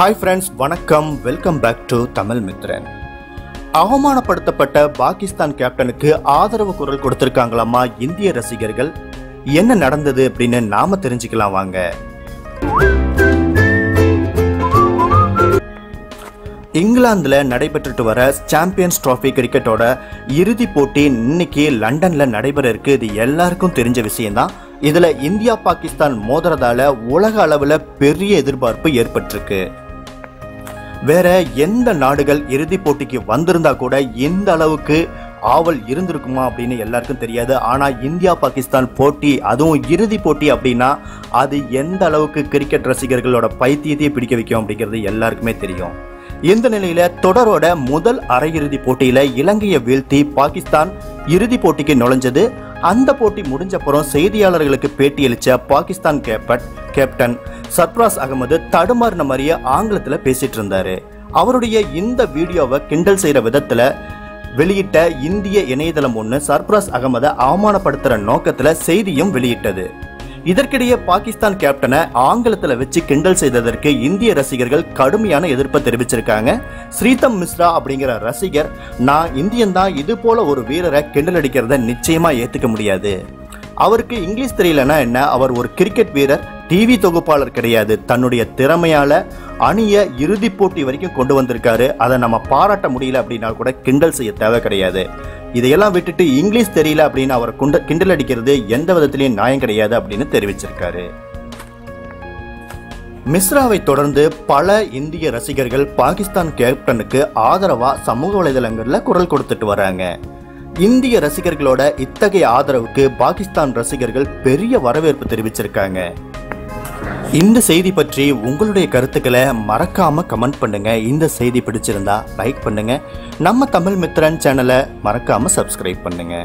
Hi friends வணக்கம். Welcome back to Tamil Mithran. அவமானப்படுத்தப்பட்ட Pakistan கேப்டனுக்கு ஆதரவு குரல் கொடுத்திருக்காங்களாமா இந்திய ரசிகர்கள்? என்ன நடந்தது அப்படின்னு நாம தெரிஞ்சுக்கலாம் வாங்க. இங்கிலாந்தில் நடைபெற்றுட்டு வர சாம்பியன்ஸ் ட்ராஃபி கிரிக்கெட்டோட இறுதி போட்டி இன்னைக்கு லண்டன்ல நடைபெற இருக்கு. இது எல்லாருக்கும் தெரிஞ்ச விஷயம்தான். இதுல இந்தியா பாகிஸ்தான் மோதுறதால உலக அளவில் பெரிய எதிர்பார்ப்பு ஏற்பட்டிருக்கு. வேற எந்த நாடுகள் இறுதி போட்டிக்கு வந்திருந்தா கூட இந்த அளவுக்கு ஆவல் இருந்திருக்குமா அப்படின்னு எல்லாருக்கும் தெரியாது. ஆனால் இந்தியா பாகிஸ்தான் போட்டி அதுவும் இறுதி போட்டி அப்படின்னா அது எந்த அளவுக்கு கிரிக்கெட் ரசிகர்களோட பைத்தியத்தையே பிடிக்க வைக்கும் அப்படிங்கிறது எல்லாருக்குமே தெரியும். இந்த நிலையில தொடரோட முதல் அரையிறுதி போட்டியில இலங்கையை வீழ்த்தி பாகிஸ்தான் இறுதி போட்டிக்கு நுழைஞ்சது. அந்த போட்டி முடிஞ்சப்புறம் செய்தியாளர்களுக்கு பேட்டியளித்த பாகிஸ்தான் கேப்டன் கேப்டன் சர்ப்ராஸ் அகமது தடுமாறின மாதிரியே ஆங்கிலத்தில் பேசிட்டு இருந்தாரு. அவருடைய இந்த வீடியோவை கிண்டல் செய்கிற விதத்தில் வெளியிட்ட இந்திய இணையதளம் ஒன்று சர்ப்ராஸ் அகமதை அவமானப்படுத்துகிற நோக்கத்தில் செய்தியும் வெளியிட்டது. இதற்கிடையே பாகிஸ்தான் கேப்டனை ஆங்கிலத்தில் வச்சு கிண்டல் செய்ததற்கு இந்திய ரசிகர்கள் கடுமையான எதிர்ப்பை தெரிவிச்சிருக்காங்க. ஸ்ரீதம் மிஸ்ரா அப்படிங்கிற ரசிகர் நான் இந்தியன் தான் இது போல ஒரு வீரரை கிண்டல் அடிக்கிறத நிச்சயமா ஏத்துக்க முடியாது. அவருக்கு இங்கிலீஷ் தெரியலனா என்ன? அவர் ஒரு கிரிக்கெட் வீரர் டிவி தொகுப்பாளர் கிடையாது. தன்னுடைய திறமையால அணிய இறுதிப் போட்டி வரைக்கும் கொண்டு வந்திருக்காரு. அதை நம்ம பாராட்ட முடியல அப்படின்னா கூட கிண்டல் செய்ய தேவை கிடையாது. இதையெல்லாம் விட்டுட்டு இங்கிலீஷ் தெரியல அப்படின்னு அவர் குண்ட கிண்டல் அடிக்கிறது எந்த விதத்திலையும் நியாயம் கிடையாது அப்படின்னு தெரிவிச்சிருக்காரு. மிஸ்ராவை தொடர்ந்து பல இந்திய ரசிகர்கள் பாகிஸ்தான் கேப்டனுக்கு ஆதரவா சமூக வலைதளங்களில் குரல் கொடுத்துட்டு வராங்க. இந்திய ரசிகர்களோட இத்தகைய ஆதரவுக்கு பாகிஸ்தான் ரசிகர்கள் பெரிய வரவேற்பு தெரிவிச்சிருக்காங்க. இந்த செய்தி பற்றி உங்களுடைய கருத்துக்களை மறக்காம கமெண்ட் பண்ணுங்க. இந்த செய்தி பிடிச்சிருந்தா லைக் பண்ணுங்க. நம்ம தமிழ் மித்திரன் சேனலை மறக்காம சப்ஸ்கிரைப் பண்ணுங்க.